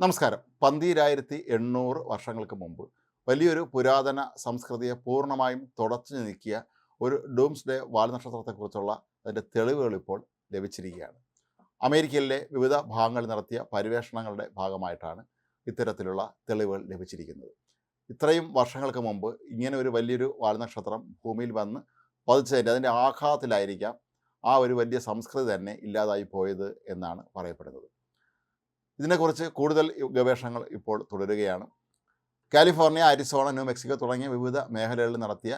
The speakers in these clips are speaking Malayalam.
നമസ്കാരം. പന്തിരായിരത്തി എണ്ണൂറ് വർഷങ്ങൾക്ക് മുമ്പ് വലിയൊരു പുരാതന സംസ്കൃതിയെ പൂർണമായും തുടച്ചു നീക്കിയ ഒരു ഡൂംസ് ഡേ വാൽനക്ഷത്രത്തെക്കുറിച്ചുള്ള അതിന്റെ തെളിവുകൾ ഇപ്പോൾ ലഭിച്ചിരിക്കുകയാണ്. അമേരിക്കയിലെ വിവിധ ഭാഗങ്ങളിൽ നടത്തിയ പര്യവേഷണങ്ങളുടെ ഭാഗമായിട്ടാണ് ഇത്തരത്തിലുള്ള തെളിവുകൾ ലഭിച്ചിരിക്കുന്നത്. ഇത്രയും വർഷങ്ങൾക്ക് മുമ്പ് ഇങ്ങനെ ഒരു വലിയൊരു വാൽനക്ഷത്രം ഭൂമിയിൽ വന്ന് പതിച്ചതിന്റെ അതിന്റെ ആഘാതത്തിലായിരിക്കാം ആ ഒരു വലിയ സംസ്കൃതി തന്നെ ഇല്ലാതായി പോയത് എന്നാണ് പറയപ്പെടുന്നത്. ഇതിനെക്കുറിച്ച് കൂടുതൽ ഗവേഷണങ്ങൾ ഇപ്പോൾ തുടരുകയാണ്. കാലിഫോർണിയ അരിസോണ ന്യൂ മെക്സിക്കോ തുടങ്ങിയ വിവിധ മേഖലകളിൽ നടത്തിയ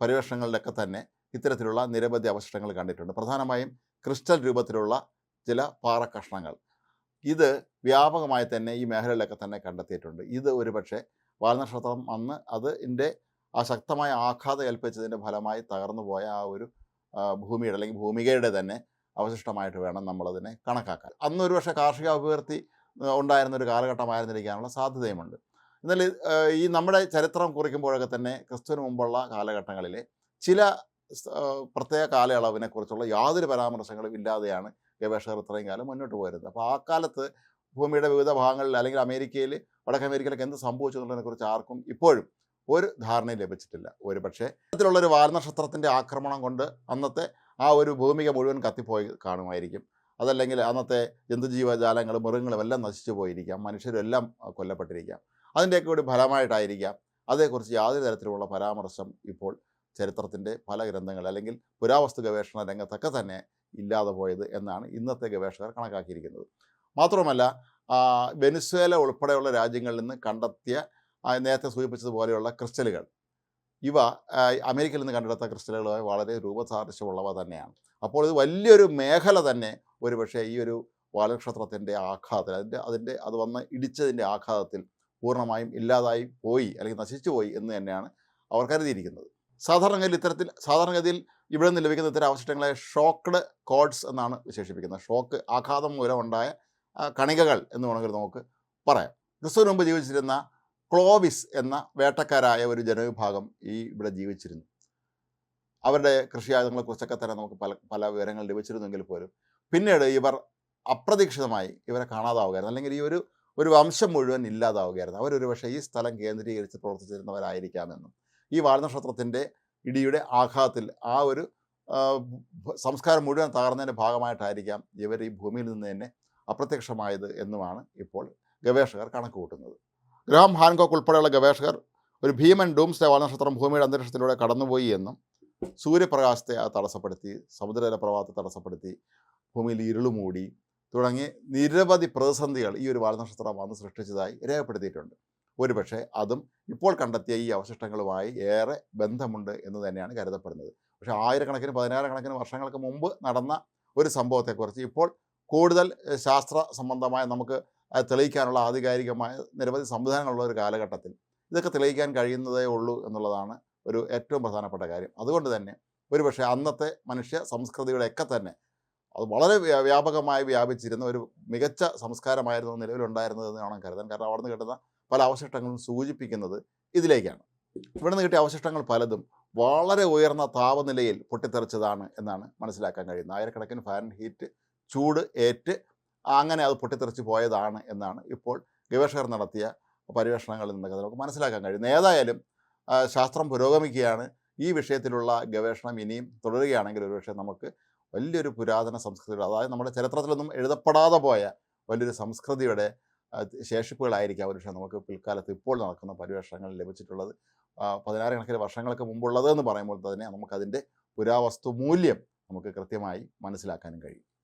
പര്യവേഷണങ്ങളിലൊക്കെ തന്നെ ഇത്തരത്തിലുള്ള നിരവധി അവശിഷ്ടങ്ങൾ കണ്ടിട്ടുണ്ട്. പ്രധാനമായും ക്രിസ്റ്റൽ രൂപത്തിലുള്ള ചില പാറ കഷ്ണങ്ങൾ ഇത് വ്യാപകമായി തന്നെ ഈ മേഖലകളിലൊക്കെ തന്നെ കണ്ടെത്തിയിട്ടുണ്ട്. ഇത് ഒരു പക്ഷേ വാൽനക്ഷത്രം അന്ന് അതിന്റെ ആ ശക്തമായ ആഘാതം ഏൽപ്പിച്ചതിന്റെ ഫലമായി തകർന്നു പോയ ആ ഒരു ഭൂമിയുടെ അല്ലെങ്കിൽ ഭൂമികയുടെ തന്നെ അവശിഷ്ടമായിട്ട് വേണം നമ്മളതിനെ കണക്കാക്കാൻ. അന്നൊരു പക്ഷേ കാർഷിക അഭിവൃദ്ധി ഉണ്ടായിരുന്ന ഒരു കാലഘട്ടമായിരുന്നിരിക്കാനുള്ള സാധ്യതയുമുണ്ട്. എന്നാൽ ഈ നമ്മുടെ ചരിത്രം കുറിക്കുമ്പോഴൊക്കെ തന്നെ ക്രിസ്തുവിന് മുമ്പുള്ള കാലഘട്ടങ്ങളിലെ ചില പ്രത്യേക കാലയളവിനെ കുറിച്ചുള്ള യാതൊരു പരാമർശങ്ങളും ഇല്ലാതെയാണ് ഗവേഷകർ ഇത്രയും കാലം മുന്നോട്ട് പോയിരുന്നത്. അപ്പോൾ ആ കാലത്ത് ഭൂമിയുടെ വിവിധ ഭാഗങ്ങളിൽ അല്ലെങ്കിൽ അമേരിക്കയിൽ വടക്കേ അമേരിക്കയിലൊക്കെ എന്ത് സംഭവിച്ചു എന്നുള്ളതിനെക്കുറിച്ച് ആർക്കും ഇപ്പോഴും ഒരു ധാരണയും ലഭിച്ചിട്ടില്ല. ഒരു പക്ഷേ ഇത്തരത്തിലുള്ള ഒരു വാൽനക്ഷത്രത്തിന്റെ ആക്രമണം കൊണ്ട് അന്നത്തെ ആ ഒരു ഭൂമിക മുഴുവൻ കത്തിപ്പോയി കാണുമായിരിക്കും. അതല്ലെങ്കിൽ അന്നത്തെ ജന്തുജീവജാലങ്ങളും മൃഗങ്ങളും എല്ലാം നശിച്ചു പോയിരിക്കാം. മനുഷ്യരും എല്ലാം കൊല്ലപ്പെട്ടിരിക്കാം. അതിന്റെയൊക്കെ ഒരു ഫലമായിട്ടായിരിക്കാം. അതേക്കുറിച്ച് യാതൊരു തരത്തിലുള്ള പരാമർശം ഇപ്പോൾ ചരിത്രത്തിന്റെ പല ഗ്രന്ഥങ്ങൾ അല്ലെങ്കിൽ പുരാവസ്തു ഗവേഷണ രംഗത്തൊക്കെ തന്നെ ഇല്ലാതെ പോയത് എന്നാണ് ഇന്നത്തെ ഗവേഷകർ കണക്കാക്കിയിരിക്കുന്നത്. മാത്രമല്ല വെനിസ്വേല ഉൾപ്പെടെയുള്ള രാജ്യങ്ങളിൽ നിന്ന് കണ്ടെത്തിയ നേരത്തെ സൂചിപ്പിച്ചതുപോലെയുള്ള ക്രിസ്റ്റലുകൾ. ഇവ അമേരിക്കയിൽ നിന്ന് കണ്ടെടുത്ത ക്രിസ്റ്റലുകളുമായി വളരെ രൂപസാദൃശ്യമുള്ളവ തന്നെയാണ്. അപ്പോൾ ഇത് വലിയൊരു മേഖല തന്നെ ഒരുപക്ഷെ ഈ ഒരു വാലനക്ഷത്രത്തിന്റെ ആഘാതത്തിൽ അതിന്റെ അതിന്റെ അത് വന്ന് ഇടിച്ചതിന്റെ ആഘാതത്തിൽ പൂർണമായും ഇല്ലാതായി പോയി അല്ലെങ്കിൽ നശിച്ചു പോയി എന്ന് തന്നെയാണ് അവർ കരുതിയിരിക്കുന്നത്. സാധാരണഗതിയിൽ ഇത്തരത്തിൽ സാധാരണഗതിയിൽ ഇവിടെ നിന്ന് ലഭിക്കുന്ന ഇത്തരം അവശിഷ്ടങ്ങളെ ഷോക്ക്ഡ് കോഡ്സ് എന്നാണ് വിശേഷിപ്പിക്കുന്നത്. ഷോക്ക് ആഘാതം മൂലമുണ്ടായ കണികകൾ എന്ന് വേണമെങ്കിൽ നമുക്ക് പറയാം. ക്രിസ്തുവിന് മുമ്പ് ജീവിച്ചിരുന്ന ക്ലോവിസ് എന്ന വേട്ടക്കാരായ ഒരു ജനവിഭാഗം ഈ ഇവിടെ ജീവിച്ചിരുന്നു. അവരുടെ കൃഷിയായുധങ്ങളെക്കുറിച്ചൊക്കെ തന്നെ നമുക്ക് പല പല വിവരങ്ങൾ ലഭിച്ചിരുന്നെങ്കിൽ പോലും പിന്നീട് ഇവർ അപ്രതീക്ഷിതമായി ഇവരെ കാണാതാവുകയായിരുന്നു. അല്ലെങ്കിൽ ഈ ഒരു ഒരു വംശം മുഴുവൻ ഇല്ലാതാവുകയായിരുന്നു. അവരൊരു പക്ഷേ ഈ സ്ഥലം കേന്ദ്രീകരിച്ച് പ്രവർത്തിച്ചിരുന്നവരായിരിക്കാമെന്നും ഈ വാൽനക്ഷത്രത്തിന്റെ ഇടിയുടെ ആഘാതത്തിൽ ആ ഒരു സംസ്കാരം മുഴുവൻ തകർന്നതിന്റെ ഭാഗമായിട്ടായിരിക്കാം ഇവർ ഈ ഭൂമിയിൽ നിന്ന് തന്നെ അപ്രത്യക്ഷമായത് എന്നുമാണ് ഇപ്പോൾ ഗവേഷകർ കണക്ക് കൂട്ടുന്നത് ഗ്രാം ഹാൻകോക്ക് ഉൾപ്പെടെയുള്ള ഗവേഷകർ ഒരു ഭീമൻ ഡൂംസ്ഡേ വാൽനക്ഷത്രം ഭൂമിയുടെ അന്തരീക്ഷത്തിലൂടെ കടന്നുപോയി എന്നും സൂര്യപ്രകാശത്തെ തടസ്സപ്പെടുത്തി സമുദ്രജല പ്രവാഹത്തെ തടസ്സപ്പെടുത്തി ഭൂമിയിൽ ഇരുളുമൂടി തുടങ്ങി നിരവധി പ്രതിസന്ധികൾ ഈ ഒരു വാൽനക്ഷത്രം വന്ന് സൃഷ്ടിച്ചതായി രേഖപ്പെടുത്തിയിട്ടുണ്ട്. ഒരുപക്ഷെ അതും ഇപ്പോൾ കണ്ടെത്തിയ ഈ അവശിഷ്ടങ്ങളുമായി ഏറെ ബന്ധമുണ്ട് എന്ന് തന്നെയാണ് കരുതപ്പെടുന്നത്. പക്ഷേ ആയിരക്കണക്കിന് പതിനായിരക്കണക്കിന് വർഷങ്ങൾക്ക് മുമ്പ് നടന്ന ഒരു സംഭവത്തെക്കുറിച്ച് ഇപ്പോൾ കൂടുതൽ ശാസ്ത്ര സംബന്ധമായ നമുക്ക് തെളിയിക്കാനുള്ള ആധികാരികമായ നിരവധി സംവിധാനങ്ങളുള്ള ഒരു കാലഘട്ടത്തിൽ ഇതൊക്കെ തെളിയിക്കാൻ കഴിയുന്നതേ ഉള്ളൂ എന്നുള്ളതാണ് ഒരു ഏറ്റവും പ്രധാനപ്പെട്ട കാര്യം. അതുകൊണ്ട് തന്നെ ഒരുപക്ഷെ അന്നത്തെ മനുഷ്യ സംസ്കൃതിയുടെയൊക്കെ തന്നെ അത് വളരെ വ്യാപകമായി വ്യാപിച്ചിരുന്ന ഒരു മികച്ച സംസ്കാരമായിരുന്നു നിലവിലുണ്ടായിരുന്നതെന്ന് വേണം കരുതാൻ. കാരണം അവിടെ നിന്ന് കിട്ടുന്ന പല അവശിഷ്ടങ്ങളും സൂചിപ്പിക്കുന്നത് ഇതിലേക്കാണ്. ഇവിടെ നിന്ന് കിട്ടിയ അവശിഷ്ടങ്ങൾ പലതും വളരെ ഉയർന്ന താപനിലയിൽ പൊട്ടിത്തെറിച്ചതാണ് എന്നാണ് മനസ്സിലാക്കാൻ കഴിയുന്നത്. ആയിരക്കണക്കിന് ഫാരൻ ഹീറ്റ് ചൂട് ഏറ്റ് അങ്ങനെ അത് പൊട്ടിത്തെറിച്ച് പോയതാണ് എന്നാണ് ഇപ്പോൾ ഗവേഷകർ നടത്തിയ പര്യവേഷണങ്ങളിൽ നിന്നൊക്കെ നമുക്ക് മനസ്സിലാക്കാൻ കഴിയുന്നത് ഏതായാലും ശാസ്ത്രം പുരോഗമിക്കുകയാണ്. ഈ വിഷയത്തിലുള്ള ഗവേഷണം ഇനിയും തുടരുകയാണെങ്കിൽ ഒരു പക്ഷേ നമുക്ക് വലിയൊരു പുരാതന സംസ്കൃതിയുടെ അതായത് നമ്മുടെ ചരിത്രത്തിലൊന്നും എഴുതപ്പെടാതെ പോയ വലിയൊരു സംസ്കൃതിയുടെ ശേഷിപ്പുകളായിരിക്കാം ഒരു പക്ഷേ നമുക്ക് പിൽക്കാലത്ത് ഇപ്പോൾ നടക്കുന്ന പര്യവേഷണങ്ങളിൽ ലഭിച്ചിട്ടുള്ളത്. പതിനായിരക്കണക്കിന് വർഷങ്ങൾക്ക് മുമ്പുള്ളത് എന്ന് പറയുമ്പോൾ തന്നെ നമുക്കതിന്റെ പുരാവസ്തു മൂല്യം നമുക്ക് കൃത്യമായി മനസ്സിലാക്കാനും കഴിയും.